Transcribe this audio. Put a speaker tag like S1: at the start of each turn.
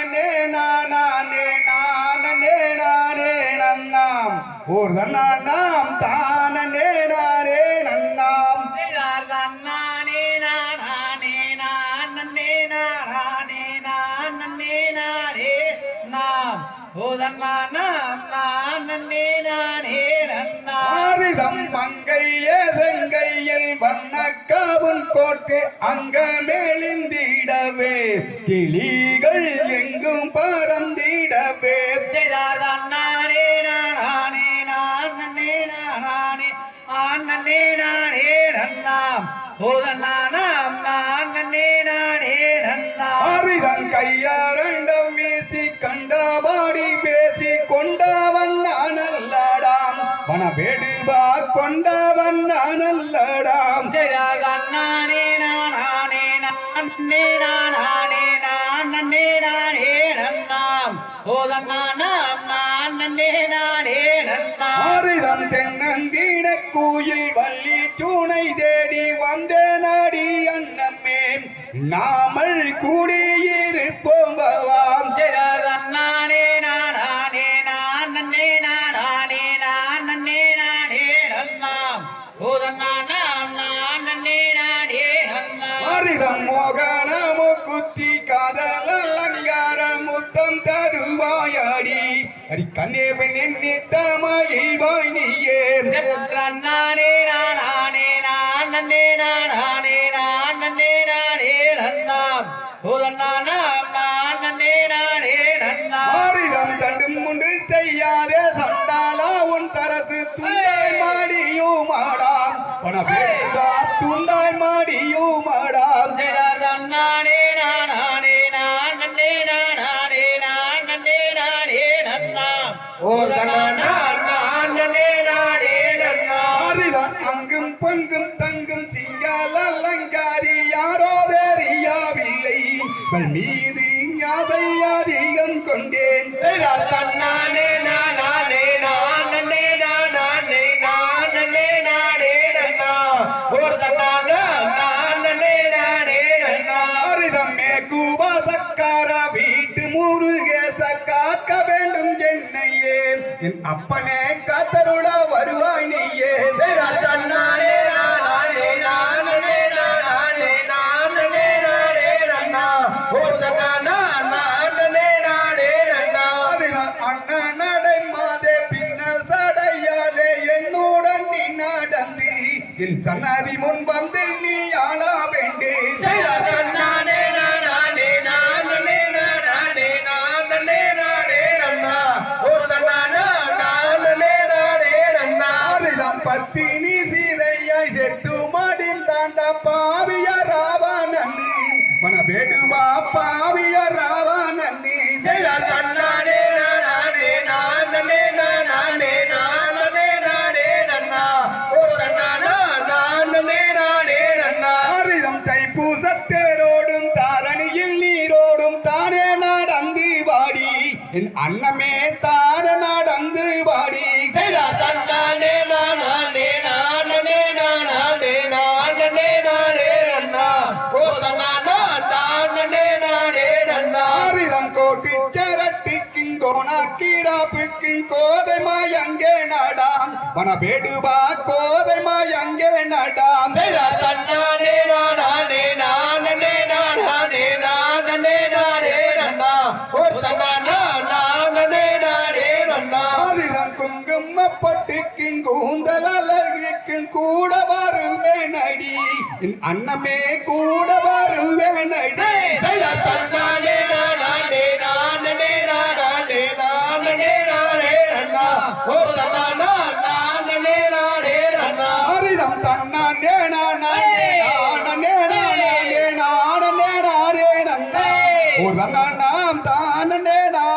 S1: நானே நானே நானே நானே நன்னாம். ஓர் தன்னாம் தானே நானே நன்னாம்.
S2: தன்னானே நானே நான் நன்னே நானே நானே நாம். ஓதன்னா நாம் நான் நானே நன்னா
S1: ஆரிதம் மங்கைய செங்கையில் வண்ணக்காவல் கோட்டு அங்க மேலிந்திடவே கிளிகள் எங்கும் பறந்திடவே
S2: நானே நான் நானே ஆன் நன்னே. நானே நன்னாம். ஓதன்னா நாம் நான் நன்னே நானே நன்னாம்.
S1: ஆரிதன் கையாரண்டம் கொண்டவன்
S2: நானே நான் நன்னே நானே நான் நன்னே நானே நாம் நான் நன்னே நானே நன்னாம்.
S1: ஆரிதம் தென்னந்தீன கூயில் வள்ளி சூனை தேடி வந்த நாடி அன்னமே நாமல் கூடியிருப்போம் அடி கண்ணே பெண்ணே தமையில் வாய் நீயே
S2: நானே நானே நான் நன்னே நானே நான் நன்னே நானே நன்னாம். ஓதன்னா நாம் நான் நன்னே நானே நன்னாம்.
S1: ஆரிதம் தண்டும் முண்டு செய்யாதே சண்டாலா உன் தரசு துண்டாய் மாடியும் துண்டாய் மாடாம் அங்கும் பங்கும் தங்கும் சிங்கால அலங்காரி யாரோ தெரியாவில்லை மீது ஆசை அதிகம் கொண்டேன்.
S2: செய்தார் நான்.
S1: என் அப்பனே காத்தருட வருவாய் நீயே.
S2: தன்னானே நானே நான் நானே நான் நானே நன்னா. ஒரு தன்னான நான் நானே நன்னா.
S1: அண்ணன் நடை மாதே பின்னர் சடையாதே என்னுடன் நீ நடந்து. என் சன்னதி முன் வந்து நீ ஆளா பத்தினி சீதையாய் செத்து மாடில் தாண்ட பாவிய ராவணன் மனபேடுவா பாவிய ராவணன்
S2: செய்தார் தன்னானே நானே நான் நன்னே நானே நான் நன்னே நானே நன்னா. ஒரு தன்னான நான் நன்னே நானே நன்னா.
S1: ஆரிதம் தைப்பூசத்தேரோடும் தாரணியில் நீரோடும் தானே நாடந்து வாடி. என் அன்னமே தானே நாடந்து வாடி. சரட்டிக்கும் கோணாக்கிராப்புக்கும் கோதைமாய் அங்கே நடாம். வனபேடுவா கோதைமாய் அங்கே நடாம்.
S2: செய்தார் தன்னானே நானே நானே நானே நானே நானே நன்னா ஒரு தன்னானா நானே நானே நன்னா
S1: ஆரிதம் குங்குமப்பட்டுக்கும் கூந்தல் அழகுக்கும் கூட வருமே நடி. என் அன்னமே கூட ஒரு தன்னாம் தானே நான்